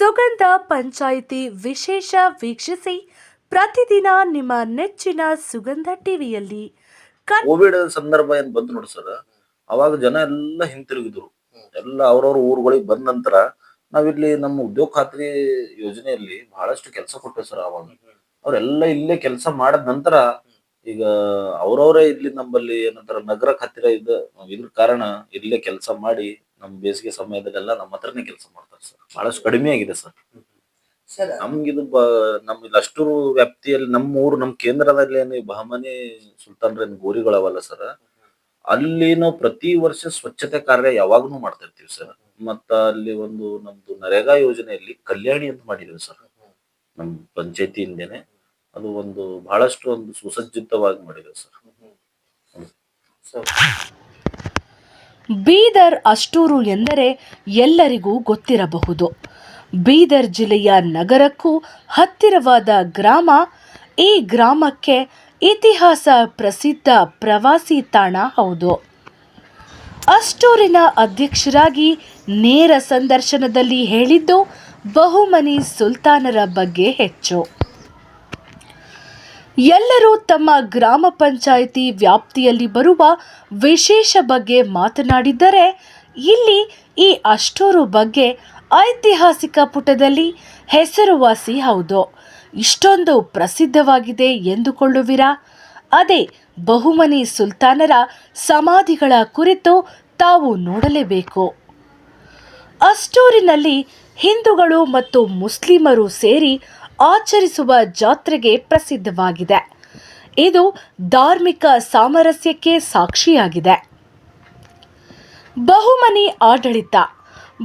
ಸುಗಂಧ ಪಂಚಾಯಿತಿ ವಿಶೇಷ ವೀಕ್ಷಿಸಿ ಪ್ರತಿದಿನ ನಿಮ್ಮ ನೆಚ್ಚಿನ ಸುಗಂಧ ಟಿವಿಯಲ್ಲಿ ಕೋವಿಡ್ ಸಂದರ್ಭ ಏನ್ ಬಂತು ನೋಡಿ ಸರ್, ಅವಾಗ ಜನ ಎಲ್ಲ ಹಿಂತಿರುಗಿದ್ರು. ಎಲ್ಲ ಅವ್ರವ್ರ ಊರುಗಳಿಗೆ ಬಂದ ನಂತರ ನಾವಿಲ್ಲಿ ನಮ್ಮ ಉದ್ಯೋಗ ಖಾತ್ರಿ ಯೋಜನೆಯಲ್ಲಿ ಬಹಳಷ್ಟು ಕೆಲಸ ಕೊಟ್ಟೆ ಸರ್ ಅವಾಗ ಅವ್ರೆಲ್ಲ ಇಲ್ಲೇ ಕೆಲಸ ಮಾಡಿದ ನಂತರ ಈಗ ಅವ್ರವ್ರೇ ಇಲ್ಲಿ ನಮ್ಮಲ್ಲಿ ಏನಂತಾರ ನಗರ ಹತ್ತಿರ ಇದ್ದ ಇದ್ರ ಕಾರಣ ಇಲ್ಲೇ ಕೆಲಸ ಮಾಡಿ ನಮ್ ಬೇಸಿಗೆ ಸಮಯದಲ್ಲೆಲ್ಲ ನಮ್ಮ ಹತ್ರನೇ ಕೆಲಸ ಮಾಡ್ತಾರೆ ಸರ್. ಬಹಳಷ್ಟು ಕಡಿಮೆ ಆಗಿದೆ ಸರ್. ಸರ್ ನಮ್ಗಿದು ಬ ನಮ್ ಇಲ್ಲಿ ಅಷ್ಟೂರು ವ್ಯಾಪ್ತಿಯಲ್ಲಿ ನಮ್ಮ ಊರು ನಮ್ಮ ಕೇಂದ್ರದಲ್ಲಿ ಏನು ಬಹಮನಿ ಸುಲ್ತಾನ್ರ ಏನ್ ಗೋರಿಗಳವಲ್ಲ ಸರ್ ಅಲ್ಲಿ ನಾವು ಪ್ರತಿ ವರ್ಷ ಸ್ವಚ್ಛತೆ ಕಾರ್ಯ ಯಾವಾಗ್ಲೂ ಮಾಡ್ತಾ ಇರ್ತೀವಿ ಸರ್. ಮತ್ತ ಅಲ್ಲಿ ಒಂದು ನಮ್ದು ನರೇಗಾ ಯೋಜನೆಯಲ್ಲಿ ಕಲ್ಯಾಣಿ ಅಂತ ಮಾಡಿದೀವಿ ಸರ್. ನಮ್ ಪಂಚಾಯತಿಯಿಂದೇನೆ ಅದು ಒಂದು ಬಹಳಷ್ಟು ಒಂದು ಸುಸಜ್ಜಿತವಾಗಿ ಮಾಡಿದೆ ಸರ್. ಸರ್ ಬೀದರ್ ಅಷ್ಟೂರು ಎಂದರೆ ಎಲ್ಲರಿಗೂ ಗೊತ್ತಿರಬಹುದು. ಬೀದರ್ ಜಿಲ್ಲೆಯ ನಗರಕ್ಕೂ ಹತ್ತಿರವಾದ ಗ್ರಾಮ, ಈ ಗ್ರಾಮಕ್ಕೆ ಇತಿಹಾಸ ಪ್ರಸಿದ್ಧ ಪ್ರವಾಸಿ ತಾಣ ಹೌದು. ಅಷ್ಟೂರಿನ ಅಧ್ಯಕ್ಷರಾಗಿ ನೇರ ಸಂದರ್ಶನದಲ್ಲಿ ಹೇಳಿದ್ದು, ಬಹುಮನಿ ಸುಲ್ತಾನರ ಬಗ್ಗೆ ಹೆಚ್ಚು. ಎಲ್ಲರೂ ತಮ್ಮ ಗ್ರಾಮ ಪಂಚಾಯಿತಿ ವ್ಯಾಪ್ತಿಯಲ್ಲಿ ಬರುವ ವಿಶೇಷ ಬಗ್ಗೆ ಮಾತನಾಡಿದ್ದರೆ ಇಲ್ಲಿ ಈ ಅಷ್ಟೂರು ಬಗ್ಗೆ ಐತಿಹಾಸಿಕ ಪುಟದಲ್ಲಿ ಹೆಸರುವಾಸಿ ಹೌದು. ಇಷ್ಟೊಂದು ಪ್ರಸಿದ್ಧವಾಗಿದೆ ಎಂದುಕೊಳ್ಳುವಿರಾ? ಅದೇ ಬಹುಮನಿ ಸುಲ್ತಾನರ ಸಮಾಧಿಗಳ ಕುರಿತು ತಾವು ನೋಡಲೇಬೇಕು. ಅಷ್ಟೂರಿನಲ್ಲಿ ಹಿಂದೂಗಳು ಮತ್ತು ಮುಸ್ಲಿಮರು ಸೇರಿ ಆಚರಿಸುವ ಜಾತ್ರೆಗೆ ಪ್ರಸಿದ್ಧವಾಗಿದೆ. ಇದು ಧಾರ್ಮಿಕ ಸಾಮರಸ್ಯಕ್ಕೆ ಸಾಕ್ಷಿಯಾಗಿದೆ. ಬಹುಮನಿ ಆಡಳಿತ.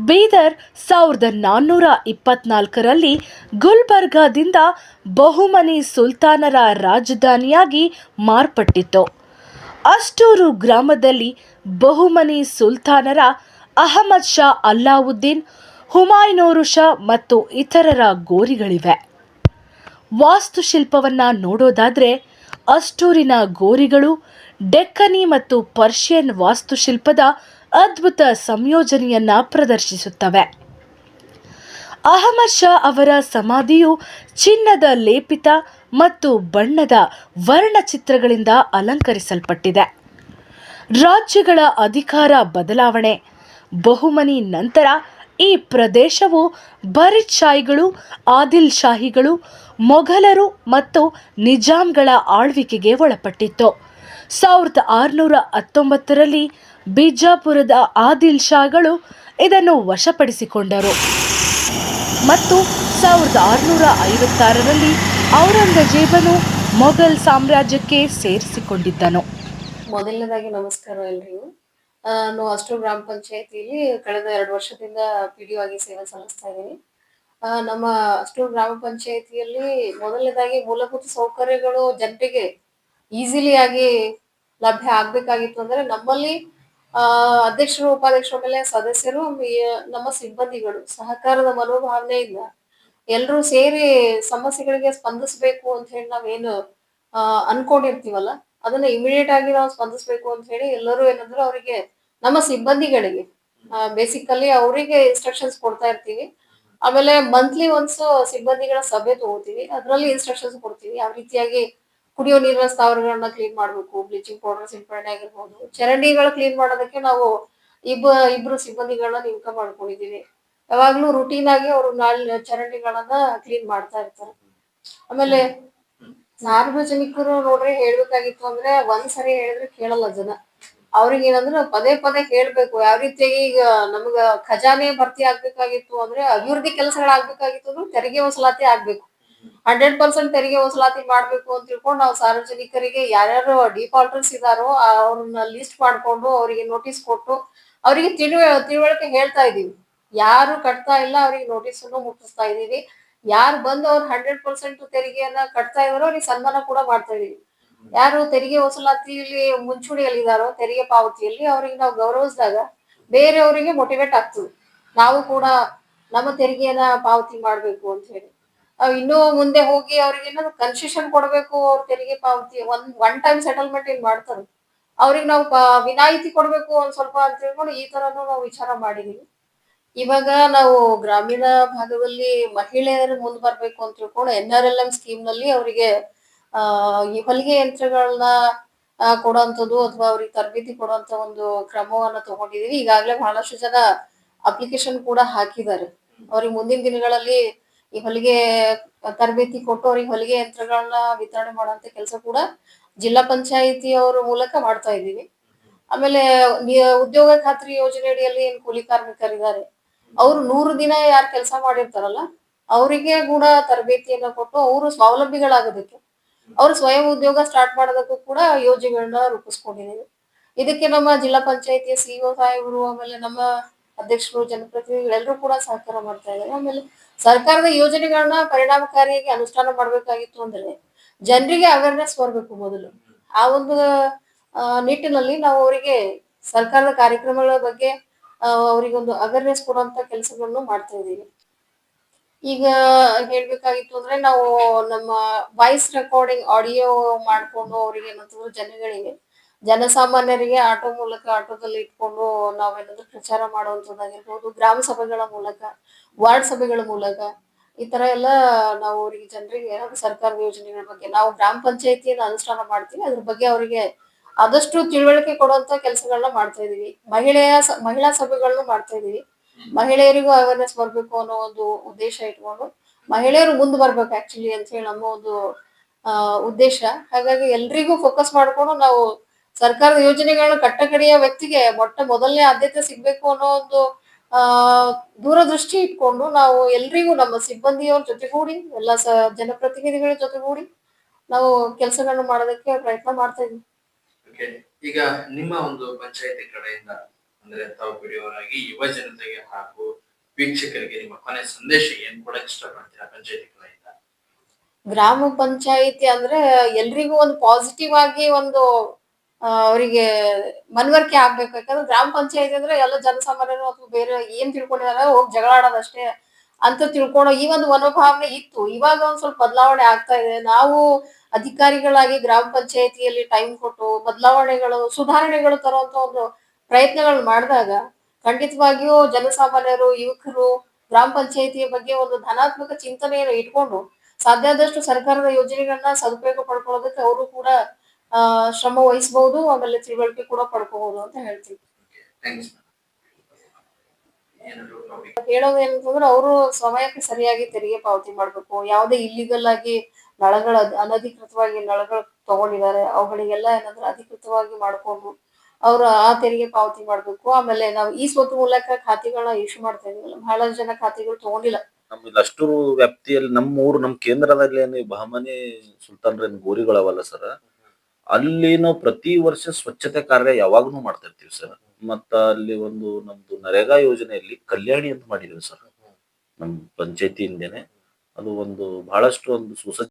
ಬೀದರ್ ಸಾವಿರದ ನಾನ್ನೂರ ಇಪ್ಪತ್ನಾಲ್ಕರಲ್ಲಿ ಗುಲ್ಬರ್ಗಾದಿಂದ ಬಹುಮನಿ ಸುಲ್ತಾನರ ರಾಜಧಾನಿಯಾಗಿ ಮಾರ್ಪಟ್ಟಿತು ಅಷ್ಟೂರು ಗ್ರಾಮದಲ್ಲಿ ಬಹುಮನಿ ಸುಲ್ತಾನರ ಅಹಮದ್ ಶಾ ಅಲ್ಲಾವುದ್ದೀನ್ ಹುಮಾಯ್ನೂರು ಶಾ ಮತ್ತು ಇತರರ ಗೋರಿಗಳಿವೆ. ವಾಸ್ತುಶಿಲ್ಪವನ್ನ ನೋಡೋದಾದರೆ ಅಷ್ಟೂರಿನ ಗೋರಿಗಳು, ಡೆಕ್ಕನಿ ಮತ್ತು ಪರ್ಷಿಯನ್ ವಾಸ್ತುಶಿಲ್ಪದ ಅದ್ಭುತ ಸಂಯೋಜನೆಯನ್ನು ಪ್ರದರ್ಶಿಸುತ್ತವೆ. ಅಹಮದ್ ಶಾ ಅವರ ಸಮಾಧಿಯು ಚಿನ್ನದ ಲೇಪಿತ ಮತ್ತು ಬಣ್ಣದ ವರ್ಣಚಿತ್ರಗಳಿಂದ ಅಲಂಕರಿಸಲ್ಪಟ್ಟಿದೆ. ರಾಜ್ಯಗಳ ಅಧಿಕಾರ ಬದಲಾವಣೆ, ಬಹುಮನಿ ನಂತರ ಈ ಪ್ರದೇಶವು ಬರಿತ್ ಶಾಹಿಗಳು, ಆದಿಲ್ ಶಾಹಿಗಳು ಮೊಘಲರು ಮತ್ತು ನಿಜಾಂಗಳ ಆಳ್ವಿಕೆಗೆ ಒಳಪಟ್ಟಿತ್ತು. ಸಾವಿರದ ಆರುನೂರ ಹತ್ತೊಂಬತ್ತರಲ್ಲಿ ಬಿಜಾಪುರದ ಆದಿಲ್ ಶಾಗಳು ಇದನ್ನು ವಶಪಡಿಸಿಕೊಂಡರು. ಮತ್ತು ಸಾವಿರದ ಆರುನೂರ ಐವತ್ತಾರರಲ್ಲಿ ಔರಂಗಜೇಬನು ಮೊಘಲ್ ಸಾಮ್ರಾಜ್ಯಕ್ಕೆ ಸೇರಿಸಿಕೊಂಡಿದ್ದನು. ಮೊದಲನೇದಾಗಿ ನಮಸ್ಕಾರ ಎಲ್ರಿಗೂ. ನಾನು ಅಷ್ಟು ಗ್ರಾಮ ಪಂಚಾಯತಿಯಲ್ಲಿ ಕಳೆದ ಎರಡು ವರ್ಷದಿಂದ ಪಿ ಡಿ ಆಗಿ ಸೇವೆ ಸಲ್ಲಿಸ್ತಾ ಇದ್ದೀನಿ. ನಮ್ಮ ಅಷ್ಟೂರು ಗ್ರಾಮ ಪಂಚಾಯತಿಯಲ್ಲಿ ಮೊದಲನೇದಾಗಿ ಮೂಲಭೂತ ಸೌಕರ್ಯಗಳು ಜನರಿಗೆ ಈಸಿಲಿ ಆಗಿ ಲಭ್ಯ ಆಗ್ಬೇಕಾಗಿತ್ತು ಅಂದ್ರೆ ನಮ್ಮಲ್ಲಿ, ಆ, ಅಧ್ಯಕ್ಷರು, ಉಪಾಧ್ಯಕ್ಷರ ಮೇಲೆ ಸದಸ್ಯರು ನಮ್ಮ ಸಿಬ್ಬಂದಿಗಳು, ಸಹಕಾರದ ಮನೋಭಾವನೆಯಿಂದ ಎಲ್ಲರೂ ಸೇರಿ ಸಮಸ್ಯೆಗಳಿಗೆ ಸ್ಪಂದಿಸಬೇಕು ಅಂತ ಹೇಳಿ ನಾವೇನು ಅನ್ಕೊಂಡಿರ್ತೀವಲ್ಲ, ಅದನ್ನ ಇಮಿಡಿಯೇಟ್ ಆಗಿ ನಾವು ಸ್ಪಂದಿಸಬೇಕು ಅಂತ ಹೇಳಿ ಎಲ್ಲರೂ ಏನಂದ್ರೆ ಅವರಿಗೆ, ನಮ್ಮ ಸಿಬ್ಬಂದಿಗಳಿಗೆ ಬೇಸಿಕಲಿ ಅವರಿಗೆ ಇನ್ಸ್ಟ್ರಕ್ಷನ್ಸ್ ಕೊಡ್ತಾ ಇರ್ತೀವಿ. ಆಮೇಲೆ ಮಂತ್ಲಿ ಒನ್ಸ್ ಸಿಬ್ಬಂದಿಗಳ ಸಭೆ ತಗೋತೀವಿ. ಅದರಲ್ಲಿ ಇನ್ಸ್ಟ್ರಕ್ಷನ್ಸ್ ಕೊಡ್ತೀವಿ. ಯಾವ ರೀತಿಯಾಗಿ ಕುಡಿಯೋ ನೀರಿನ ಸ್ಥಾವರಗಳನ್ನ ಕ್ಲೀನ್ ಮಾಡಬೇಕು ಬ್ಲೀಚಿಂಗ್ ಪೌಡರ್ ಸಿಂಪಡಣೆ ಆಗಿರ್ಬೋದು. ಚರಂಡಿಗಳು ಕ್ಲೀನ್ ಮಾಡೋದಕ್ಕೆ ನಾವು ಇಬ್ಬ ಇಬ್ರು ಸಿಬ್ಬಂದಿಗಳನ್ನ ನೇಮಕ ಮಾಡ್ಕೊಂಡಿದೀವಿ ಯಾವಾಗ್ಲೂ ರುಟೀನ್ ಆಗಿ ಅವರು ನಾಳೆ ಚರಂಡಿಗಳನ್ನ ಕ್ಲೀನ್ ಮಾಡ್ತಾ ಇರ್ತಾರೆ. ಆಮೇಲೆ ಸಾರ್ವಜನಿಕರು ನೋಡ್ರಿ ಹೇಳ್ಬೇಕಾಗಿತ್ತು ಅಂದ್ರೆ ಒಂದ್ಸರಿ ಹೇಳಿದ್ರೆ ಕೇಳಲ್ಲ ಜನ. ಅವ್ರಿಗೆ ಏನಂದ್ರೆ ಪದೇ ಪದೇ ಹೇಳ್ಬೇಕು ಯಾವ ರೀತಿಯಾಗಿ ಈಗ ನಮ್ಗ ಖಜಾನೆ ಭರ್ತಿ ಆಗ್ಬೇಕಾಗಿತ್ತು ಅಂದ್ರೆ ಅಭಿವೃದ್ಧಿ ಕೆಲಸಗಳಾಗ್ಬೇಕಾಗಿತ್ತು ಅಂದ್ರೆ ತೆರಿಗೆ ವಸೂಲಾತಿ ಆಗ್ಬೇಕು. ಹಂಡ್ರೆಡ್ ಪರ್ಸೆಂಟ್ ತೆರಿಗೆ ವಸೂಲಾತಿ ಮಾಡ್ಬೇಕು ಅಂತ ತಿಳ್ಕೊಂಡು ನಾವು ಸಾರ್ವಜನಿಕರಿಗೆ ಯಾರ್ಯಾರು ಡಿಫಾಲ್ಟರ್ಸ್ ಇದಾರೋ ಅವ್ರನ್ನ ಲಿಸ್ಟ್ ಮಾಡ್ಕೊಂಡು ಅವರಿಗೆ ನೋಟಿಸ್ ಕೊಟ್ಟು ಅವರಿಗೆ ತಿಳುವ, ತಿಳುವಳಿಕೆ ಹೇಳ್ತಾ ಇದೀವಿ. ಯಾರು ಕಟ್ತಾ ಇಲ್ಲ ಅವ್ರಿಗೆ ನೋಟಿಸ್ ಅನ್ನು ಮುಟ್ಟಿಸ್ತಾ ಇದೀವಿ. ಯಾರು ಬಂದು ಅವ್ರು ಹಂಡ್ರೆಡ್ ಪರ್ಸೆಂಟ್ ತೆರಿಗೆಯನ್ನ ಕಟ್ತಾ ಇದಾರೋ ಅವ್ರಿಗೆ ಸನ್ಮಾನ ಕೂಡ ಮಾಡ್ತಾ ಇದೀವಿ. ಯಾರು ತೆರಿಗೆ ವಸೂಲಾತಿಯಲ್ಲಿ ಮುಂಚೂಣಿಯಲ್ಲಿದ್ದಾರೋ, ತೆರಿಗೆ ಪಾವತಿಯಲ್ಲಿ ಅವ್ರಿಗೆ ನಾವು ಗೌರವಿಸಿದಾಗ ಬೇರೆಯವರಿಗೆ ಮೋಟಿವೇಟ್ ಆಗ್ತದೆ. ನಾವು ಕೂಡ ನಮ್ಮ ತೆರಿಗೆಯನ್ನ ಪಾವತಿ ಮಾಡ್ಬೇಕು ಅಂತ ಹೇಳಿ. ಇನ್ನೂ ಮುಂದೆ ಹೋಗಿ ಅವ್ರಿಗೆ ಏನಾದ್ರು ಕನ್ಸೆಷನ್ ಕೊಡ್ಬೇಕು, ಅವ್ರ ತೆರಿಗೆ ಪಾವತಿ ಒಂದ್ ಒನ್ ಟೈಮ್ ಸೆಟಲ್ಮೆಂಟ್ ಏನ್ ಮಾಡ್ತಾರೆ, ಅವ್ರಿಗೆ ನಾವು ವಿನಾಯಿತಿ ಕೊಡ್ಬೇಕು ಒಂದ್ ಸ್ವಲ್ಪ ಅಂತ ಹೇಳ್ಕೊಂಡು ಈ ತರನು ನಾವು ವಿಚಾರ ಮಾಡಿದೀವಿ. ಇವಾಗ ನಾವು ಗ್ರಾಮೀಣ ಭಾಗದಲ್ಲಿ ಮಹಿಳೆಯರು ಮುಂದ್ ಬರ್ಬೇಕು ಅಂತ ತಿಳ್ಕೊಂಡು ಎನ್ ಆರ್ ಎಲ್ ಎಂ ಸ್ಕೀಮ್ನಲ್ಲಿ ಅವರಿಗೆ ಈ ಹೊಲಿಗೆ ಯಂತ್ರಗಳನ್ನ ಕೊಡುವಂಥದ್ದು ಅಥವಾ ಅವ್ರಿಗೆ ತರಬೇತಿ ಕೊಡುವಂತ ಒಂದು ಕ್ರಮವನ್ನ ತಗೊಂಡಿದೀವಿ. ಈಗಾಗಲೇ ಬಹಳಷ್ಟು ಜನ ಅಪ್ಲಿಕೇಶನ್ ಕೂಡ ಹಾಕಿದ್ದಾರೆ. ಅವ್ರಿಗೆ ಮುಂದಿನ ದಿನಗಳಲ್ಲಿ ಈ ಹೊಲಿಗೆ ತರಬೇತಿ ಕೊಟ್ಟು ಅವ್ರಿಗೆ ಹೊಲಿಗೆ ಯಂತ್ರಗಳನ್ನ ವಿತರಣೆ ಮಾಡುವಂತ ಕೆಲಸ ಕೂಡ ಜಿಲ್ಲಾ ಪಂಚಾಯಿತಿ ಅವರ ಮೂಲಕ ಮಾಡ್ತಾ ಇದ್ದೀವಿ. ಆಮೇಲೆ ಉದ್ಯೋಗ ಖಾತ್ರಿ ಯೋಜನೆ ಅಡಿಯಲ್ಲಿ ಏನ್ ಕೂಲಿ ಕಾರ್ಮಿಕರಿದ್ದಾರೆ, ಅವ್ರು ನೂರು ದಿನ ಯಾರು ಕೆಲಸ ಮಾಡಿರ್ತಾರಲ್ಲ, ಅವರಿಗೆ ಕೂಡ ತರಬೇತಿಯನ್ನ ಕೊಟ್ಟು ಅವರು ಸ್ವಾವಲಂಬಿಗಳಾಗೋದಕ್ಕೆ ಅವ್ರು ಸ್ವಯಂ ಉದ್ಯೋಗ ಸ್ಟಾರ್ಟ್ ಮಾಡೋದಕ್ಕೂ ಕೂಡ ಯೋಜನೆಗಳನ್ನ ರೂಪಿಸ್ಕೊಂಡಿದ್ದೀವಿ ಇದಕ್ಕೆ ನಮ್ಮ ಜಿಲ್ಲಾ ಪಂಚಾಯತಿಯ ಸಿಇಒ ಸಾಹೇಬರು, ಆಮೇಲೆ ನಮ್ಮ ಅಧ್ಯಕ್ಷರು ಜನಪ್ರತಿನಿಧಿಗಳೆಲ್ಲರೂ ಕೂಡ ಸಹಕಾರ ಮಾಡ್ತಾ ಇದ್ದಾರೆ. ಆಮೇಲೆ ಸರ್ಕಾರದ ಯೋಜನೆಗಳನ್ನ ಪರಿಣಾಮಕಾರಿಯಾಗಿ ಅನುಷ್ಠಾನ ಮಾಡ್ಬೇಕಾಗಿತ್ತು ಅಂದ್ರೆ ಜನರಿಗೆ ಅವೇರ್ನೆಸ್ ಬರಬೇಕು ಮೊದಲು. ಆ ಒಂದು ನಿಟ್ಟಿನಲ್ಲಿ ನಾವು ಅವರಿಗೆ ಸರ್ಕಾರದ ಕಾರ್ಯಕ್ರಮಗಳ ಬಗ್ಗೆ ಅವರಿಗೆ ಅವರಿಗೊಂದು ಅವೇರ್ನೆಸ್ ಕೊಡುವಂತ ಕೆಲಸಗಳನ್ನು ಮಾಡ್ತಾ ಇದ್ದೀವಿ. ಈಗ ಹೇಳ್ಬೇಕಾಗಿತ್ತು ಅಂದ್ರೆ ನಾವು ನಮ್ಮ ವಾಯ್ಸ್ ರೆಕಾರ್ಡಿಂಗ್ ಆಡಿಯೋ ಮಾಡ್ಕೊಂಡು ಅವ್ರಿಗೆ ಏನಂತಂದ್ರೆ ಜನಗಳಿಗೆ, ಜನಸಾಮಾನ್ಯರಿಗೆ ಆಟೋ ಮೂಲಕ ಆಟೋದಲ್ಲಿ ಇಟ್ಕೊಂಡು ನಾವೇನಾದ್ರೂ ಪ್ರಚಾರ ಮಾಡುವಂತದ್ದಾಗಿರ್ಬೋದು ಗ್ರಾಮ ಸಭೆಗಳ ಮೂಲಕ, ವಾರ್ಡ್ ಸಭೆಗಳ ಮೂಲಕ, ಈ ತರ ಎಲ್ಲ ನಾವು ಅವರಿಗೆ ಜನರಿಗೆ ಸರ್ಕಾರದ ಯೋಜನೆಗಳ ಬಗ್ಗೆ, ನಾವು ಗ್ರಾಮ ಪಂಚಾಯತಿಯನ್ನು ಅನುಷ್ಠಾನ ಮಾಡ್ತೀವಿ, ಅದ್ರ ಬಗ್ಗೆ ಅವರಿಗೆ ಆದಷ್ಟು ತಿಳುವಳಿಕೆ ಕೊಡುವಂತ ಕೆಲಸಗಳನ್ನ ಮಾಡ್ತಾ ಇದೀವಿ. ಮಹಿಳೆಯ ಮಹಿಳಾ ಸಭೆಗಳನ್ನು ಮಾಡ್ತಾ ಇದೀವಿ. ಮಹಿಳೆಯರಿಗೂ ಅವೇರ್ನೆಸ್ ಬರ್ಬೇಕು ಅನ್ನೋ ಒಂದು ಉದ್ದೇಶ ಇಟ್ಕೊಂಡು ಮಹಿಳೆಯರು ಮುಂದೆ ಬರ್ಬೇಕು ಆಕ್ಚುಲಿ ಅಂತ ಹೇಳಿ ನಮ್ಮ ಒಂದು ಉದ್ದೇಶ. ಹಾಗಾಗಿ ಎಲ್ರಿಗೂ ಫೋಕಸ್ ಮಾಡ್ಕೊಂಡು ನಾವು ಸರ್ಕಾರದ ಯೋಜನೆಗಳನ್ನ ಕಟ್ಟಕಡೆಯ ವ್ಯಕ್ತಿಗೆ ಮೊಟ್ಟ ಮೊದಲನೇ ಆದ್ಯತೆ ಸಿಗ್ಬೇಕು ಅನ್ನೋ ಒಂದು, ಆ, ದೂರದೃಷ್ಟಿ ಇಟ್ಕೊಂಡು ನಾವು ಎಲ್ರಿಗೂ ನಮ್ಮ ಸಿಬ್ಬಂದಿಯವ್ರ ಜೊತೆಗೂಡಿ, ಎಲ್ಲ ಸ, ಜನಪ್ರತಿನಿಧಿಗಳ ಜೊತೆಗೂಡಿ ನಾವು ಕೆಲಸಗಳನ್ನು ಮಾಡೋದಕ್ಕೆ ಪ್ರಯತ್ನ ಮಾಡ್ತಾ ಇದ್ವಿ ಈಗ ನಿಮ್ಮ ಒಂದು ಪಂಚಾಯತಿ ಕಡೆಯಿಂದ ಅಂದ್ರೆ ತಾವು ಬಿಡಿಯವರಾಗಿ ಯುವ ಜನತೆಗೆ ಹಾಗೂ ವೀಕ್ಷಕರಿಗೆ ನಿಮ್ಮ ಕೊನೆ ಸಂದೇಶ ಏನ್ ಕೊಡಕ್ ಇಷ್ಟಪಡ್ತೀರಾ ಪಂಚಾಯತಿ ಗ್ರಾಮ ಪಂಚಾಯಿತಿ ಅಂದ್ರೆ ಎಲ್ರಿಗೂ ಒಂದು ಪಾಸಿಟಿವ್ ಆಗಿ ಒಂದು ಅವರಿಗೆ ಮನವರಿಕೆ ಆಗ್ಬೇಕು. ಯಾಕಂದ್ರೆ ಗ್ರಾಮ ಪಂಚಾಯತಿ ಅಂದ್ರೆ ಎಲ್ಲ ಜನಸಾಮಾನ್ಯರು ಅಥವಾ ಬೇರೆ ಏನ್ ತಿಳ್ಕೊಂಡಿದಾರೆ ಹೋಗಿ ಜಗಳ ಆಡೋದಷ್ಟೇ ಅಂತ ತಿಳ್ಕೊಳೋ ಈ ಒಂದು ಮನೋಭಾವನೆ ಇತ್ತು. ಇವಾಗ ಒಂದ್ ಸ್ವಲ್ಪ ಬದಲಾವಣೆ ಆಗ್ತಾ ಇದೆ. ನಾವು ಅಧಿಕಾರಿಗಳಾಗಿ ಗ್ರಾಮ ಪಂಚಾಯತಿಯಲ್ಲಿ ಟೈಮ್ ಕೊಟ್ಟು ಬದಲಾವಣೆಗಳು, ಸುಧಾರಣೆಗಳು ತರುವಂತ ಒಂದು ಪ್ರಯತ್ನಗಳು ಮಾಡಿದಾಗ ಖಂಡಿತವಾಗಿಯೂ ಜನಸಾಮಾನ್ಯರು ಯುವಕರು ಗ್ರಾಮ ಪಂಚಾಯತಿಯ ಬಗ್ಗೆ ಒಂದು ಧನಾತ್ಮಕ ಚಿಂತನೆಯನ್ನು ಇಟ್ಕೊಂಡು ಸಾಧ್ಯ ಆದಷ್ಟು ಸರ್ಕಾರದ ಯೋಜನೆಗಳನ್ನ ಸದುಪಯೋಗ ಪಡ್ಕೊಳ್ಳೋದಕ್ಕೆ ಅವರು ಕೂಡ ಶ್ರಮ ವಹಿಸಬಹುದು ಆಮೇಲೆ ತಿಳುವಳಿಕೆ ಕೂಡ ಪಡ್ಕೋಬಹುದು ಅಂತ ಹೇಳ್ತೀವಿ ಹೇಳೋದು ಏನಂತಂದ್ರೆ ಅವರು ಸಮಯಕ್ಕೆ ಸರಿಯಾಗಿ ತೆರಿಗೆ ಪಾವತಿ ಮಾಡ್ಬೇಕು. ಯಾವುದೇ ಇಲ್ಲಿಗಲ್ ಆಗಿ ನಳಗಳ ಅನಧಿಕೃತವಾಗಿ ನಳಗಳು ತಗೊಂಡಿದ್ದಾರೆ. ಅವುಗಳಿಗೆಲ್ಲ ಏನಂದ್ರೆ ಅಧಿಕೃತವಾಗಿ ಮಾಡ್ಕೊಂಡು ಅವರು ಆ ತೆರಿಗೆ ಪಾವತಿ ಮಾಡ್ಬೇಕು. ಆಮೇಲೆ ನಾವು ಈ ಸ್ವತ್ತು ಮೂಲಕ ಖಾತೆಗಳನ್ನ ಇಶ್ಯೂ ಮಾಡ್ತಾ ಇದೀವಲ್ಲ ಬಹಳಷ್ಟು ಜನ ಖಾತೆಗಳು ತಗೊಂಡಿಲ್ಲ. ನಮ್ ಅಷ್ಟು ವ್ಯಾಪ್ತಿಯಲ್ಲಿ ನಮ್ಮ ಊರು ನಮ್ಮ ಕೇಂದ್ರದಲ್ಲಿ ಏನು ಬಹಮನಿ ಸುಲ್ತಾನ್ರ ಏನ್ ಗೋರಿಗಳವಲ್ಲ ಸರ್ ಅಲ್ಲಿ ನಾವು ಪ್ರತಿ ವರ್ಷ ಸ್ವಚ್ಛತೆ ಕಾರ್ಯ ಯಾವಾಗ್ಲೂ ಮಾಡ್ತಾ ಇರ್ತೀವಿ ಸರ್ ಮತ್ತ ಅಲ್ಲಿ ಒಂದು ನಮ್ದು ನರೇಗಾ ಯೋಜನೆಯಲ್ಲಿ ಕಲ್ಯಾಣಿ ಅಂತ ಮಾಡಿದೀವಿ ಸರ್ ನಮ್ ಪಂಚಾಯತಿಯಿಂದನೆ. ಅದು ಒಂದು ಬಹಳಷ್ಟು ಒಂದು ಸುಸಜ್ಜಿತ